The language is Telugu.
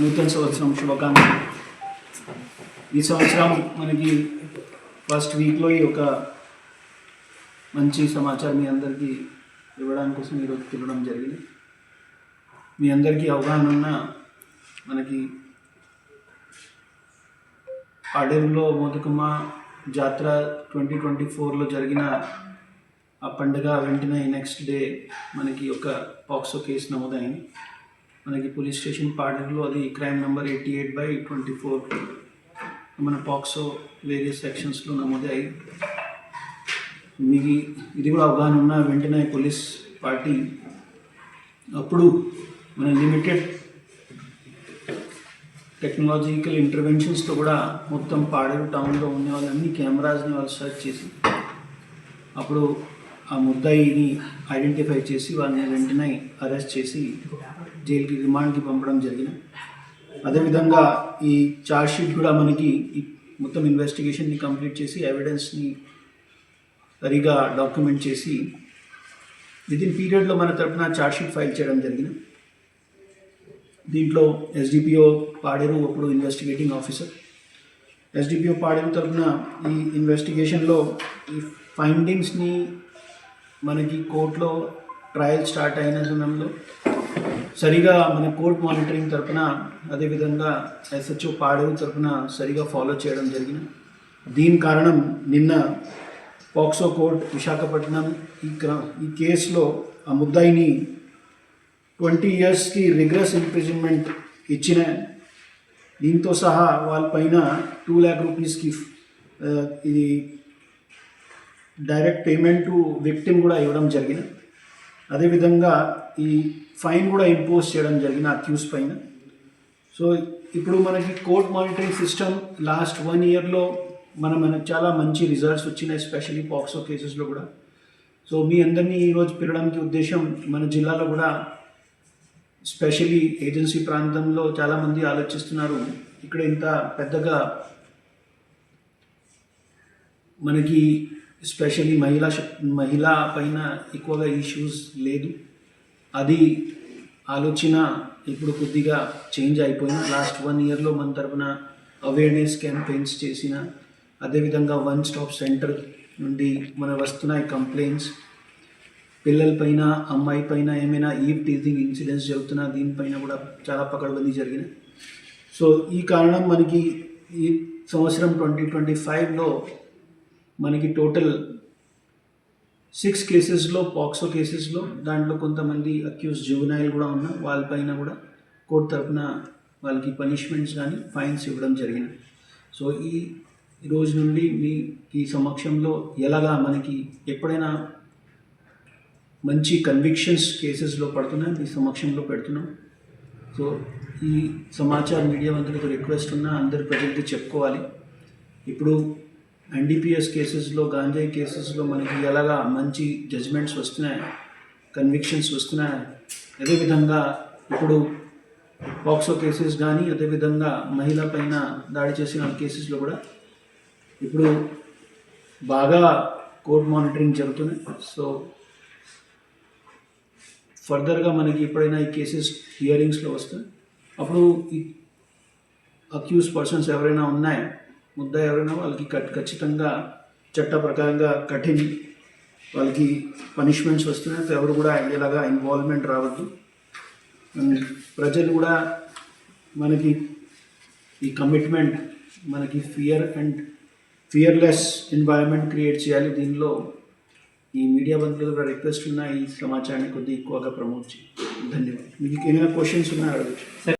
నూతన సంవత్సరం శుభాకాంక్షలు. ఈ సంవత్సరం మనకి ఫస్ట్ వీక్లో ఈ ఒక మంచి సమాచారం మీ అందరికీ ఇవ్వడానికి కోసం ఈరోజు తిరగడం జరిగింది. మీ అందరికీ అవగాహన ఉన్న మనకి పాడేరులో మోదుకమ్మ జాతర ట్వంటీ ట్వంటీ ఫోర్లో జరిగిన ఆ పండుగ వెంటనే నెక్స్ట్ డే మనకి ఒక పాక్సో కేసు నమోదైంది. మనకి పోలీస్ స్టేషన్ పాడేరులో అది crime number eighty eight by twenty four మన పాక్సో వేరియస్ సెక్షన్స్లో నమోదయ్యాయి మీకు ఇది కూడా అవగాహన ఉన్న వెంటనే పోలీస్ పార్టీ అప్పుడు మన లిమిటెడ్ టెక్నాలజికల్ ఇంటర్వెన్షన్స్తో కూడా మొత్తం పాడేరు టౌన్లో ఉన్న వాళ్ళన్ని కెమెరాస్ని వాళ్ళు సెర్చ్ చేసి అప్పుడు ఆ ముద్దాయిని ఐడెంటిఫై చేసి వాళ్ళని వెంటనే అరెస్ట్ చేసి జైలుకి రిమాండ్కి పంపడం జరిగిన. అదేవిధంగా ఈ ఛార్జ్ షీట్ కూడా మనకి మొత్తం ఇన్వెస్టిగేషన్ని కంప్లీట్ చేసి ఎవిడెన్స్ని సరిగా డాక్యుమెంట్ చేసి విదిన్ పీరియడ్లో మన తరపున ఛార్జ్ షీట్ ఫైల్ చేయడం జరిగిన. దీంట్లో ఎస్డిపిఓ పాడేరు అప్పుడు ఇన్వెస్టిగేటింగ్ ఆఫీసర్ ఎస్డిపిఓ పాడేరు తరపున ఈ ఇన్వెస్టిగేషన్లో ఈ ఫైండింగ్స్ని మనకి కోర్టులో ట్రయల్ స్టార్ట్ అయిన సమయంలో సరిగా మన కోర్ట్ మానిటరింగ్ తరపున అదేవిధంగా ఎస్హెచ్ఓ పాడవి తరపున సరిగా ఫాలో చేయడం జరిగింది. దీని కారణం నిన్న పాక్సో కోర్ట్ విశాఖపట్నం ఈ క్ర ఈ కేసులో ఆ ముద్దాయిని ట్వంటీ ఇయర్స్కి రిగ్రెస్ ఇంప్రిజన్మెంట్ ఇచ్చిన దీంతో సహా వాళ్ళపైన టూ ల్యాక్ రూపీస్కి ఇది డైరెక్ట్ పేమెంట్ విక్టిమ్ కూడా ఇవ్వడం జరిగింది. అదేవిధంగా ఈ ఫైన్ కూడా ఇంపోజ్ చేయడం జరిగింది అక్యూస్ పైన. సో ఇప్పుడు మనకి court monitoring system last one ఇయర్లో మన మనకు చాలా మంచి రిజల్ట్స్ వచ్చినాయి ఎస్పెషల్లీ పాక్సో కేసెస్లో కూడా. సో మీ అందరినీ ఈరోజు పిలవడానికి ఉద్దేశం మన జిల్లాలో కూడా స్పెషలీ ఏజెన్సీ ప్రాంతంలో చాలామంది ఆలోచిస్తున్నారు. ఇక్కడ ఇంత పెద్దగా మనకి ఎస్పెషలీ మహిళా మహిళ పైన ఎక్కువగా ఇష్యూస్ లేదు. అది ఆలోచన ఇప్పుడు కొద్దిగా చేంజ్ అయిపోయిన లాస్ట్ వన్ ఇయర్లో మన తరపున అవేర్నెస్ క్యాంపెయిన్స్ చేసిన అదేవిధంగా వన్ స్టాప్ సెంటర్ నుండి మన వస్తున్నాయి కంప్లైంట్స్ పిల్లలపైన అమ్మాయి పైన ఏమైనా ఈవ్ టీజింగ్ ఇన్సిడెంట్స్ జరుగుతున్నా దీనిపైన కూడా చాలా పకడ్బందీ జరిగినాయి. సో ఈ కారణం మనకి ఈ సంవత్సరం ట్వంటీ ట్వంటీ ఫైవ్లో మనకి టోటల్ సిక్స్ కేసెస్లో పాక్సో కేసెస్లో దాంట్లో కొంతమంది అక్యూస్ జువనాయిల్ కూడా ఉన్న వాళ్ళపైన కూడా కోర్టు తరఫున వాళ్ళకి పనిష్మెంట్స్ కానీ ఫైన్స్ ఇవ్వడం జరిగింది. సో ఈ రోజు నుండి మీ ఈ సమక్షంలో ఎలాగా మనకి ఎప్పుడైనా మంచి కన్విక్షన్స్ కేసెస్లో పడుతున్నాయి మీ సమక్షంలో పెడుతున్నాం. సో ఈ సమాచార మీడియా మంత్రులకు రిక్వెస్ట్ ఉన్నా అందరి ప్రజలకి చెప్పుకోవాలి. ఇప్పుడు ఎన్డీపీఎస్ కేసెస్లో గాంజాయి కేసెస్లో మనకి ఎలాగా మంచి జడ్జ్మెంట్స్ వస్తున్నాయి కన్విక్షన్స్ వస్తున్నాయి అదేవిధంగా ఇప్పుడు పాక్సో కేసెస్ కానీ అదేవిధంగా మహిళ పైన దాడి చేసిన కేసెస్లో కూడా ఇప్పుడు బాగా కోర్ట్ మానిటరింగ్ జరుగుతున్నాయి సో ఫర్దర్గా మనకి ఎప్పుడైనా ఈ కేసెస్ హియరింగ్స్లో వస్తాయి అప్పుడు ఈ అక్యూస్ పర్సన్స్ ఎవరైనా ఉన్నాయో? ముద్ద ఎవరైనా వాళ్ళకి ఖచ్చితంగా చట్ట ప్రకారంగా కఠిన్ వాళ్ళకి పనిష్మెంట్స్ వస్తున్నాయి. ఎవరు కూడా ఇలాగా ఇన్వాల్వ్మెంట్ రావద్దు. అండ్ ప్రజలు కూడా మనకి ఈ కమిట్మెంట్ మనకి fear and fearless environment create చేయాలి. దీనిలో ఈ మీడియా బంధువులు కూడా రిక్వెస్ట్ ఉన్న ఈ సమాచారాన్ని కొద్దిగా ఎక్కువగా ప్రమోట్ చేయాలి ధన్యవాదాలు. మీకు ఏమైనా క్వశ్చన్స్ ఉన్నాయో అడగచ్చు.